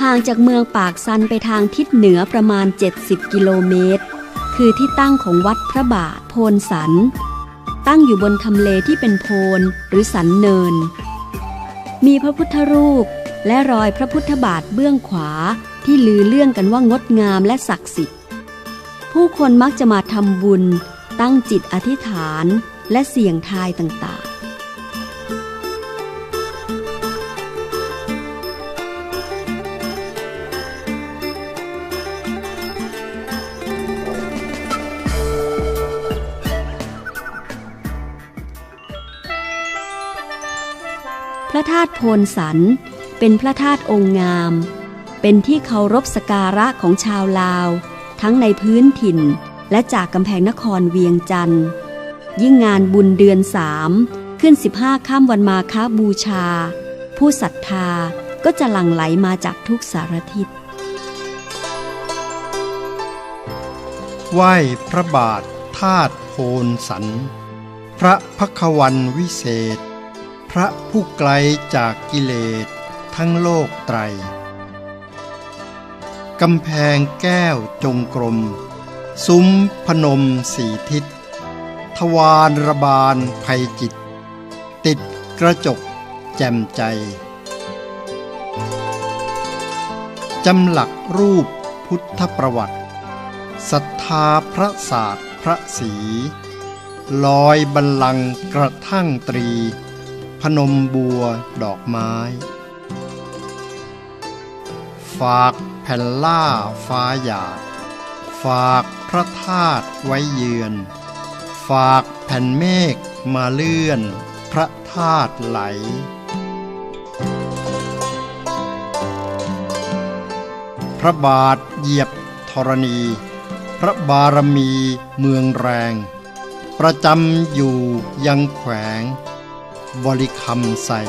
ห่างจากเมืองปากซันไปทางทิศเหนือประมาณ 70 กิโลเมตร คือที่ตั้งของวัดพระบาทโพนสัน ตั้งอยู่บนทำเลที่เป็นโพนหรือสันเนิน มีพระพุทธรูปและรอยพระพุทธบาทเบื้องขวาที่ลือเรื่องกันว่างดงามและศักดิ์สิทธิ์ ผู้คนมักจะมาทำบุญ ตั้งจิตอธิษฐานและเสี่ยงทายต่าง พระธาตุโพนสัน เป็นพระธาตุองค์งาม เป็นที่เคารพสกการะของชาวลาว ทั้งในพื้นถิ่นและจากกำแพงนครเวียงจันทร์ ยิ่งงานบุญเดือนสามขึ้น 15ข้ามวันมาค้าบูชา ผู้ศรัทธาก็จะหลั่งไหลมาจากทุกสารทิศไหว้พระบาทธาตุโพนสัน พระพักวันวิเศษ พระผู้ไกลจากกิเลสทั้งโลกไตร กำแพงแก้วจงกรม ซุ้มพนมสีทิศ ทวารระบาลภัยจิต ติดกระจกแจ่มใจ จำหลักรูปพุทธประวัติศรัทธาพระศาสตร์พระศีลอยบัลลังก์กระทั่งตรี พนมบัวดอกไม้ ฝากแผ่นล่าฟ้าหยาด ฝากพระธาตุไว้เยือน ฝากแผ่นเมฆมาเลื่อน พระธาตุไหล พระบาทเหยียบธรณี พระบารมีเมืองแรง ประจำอยู่ยังแขวง บริคำใส่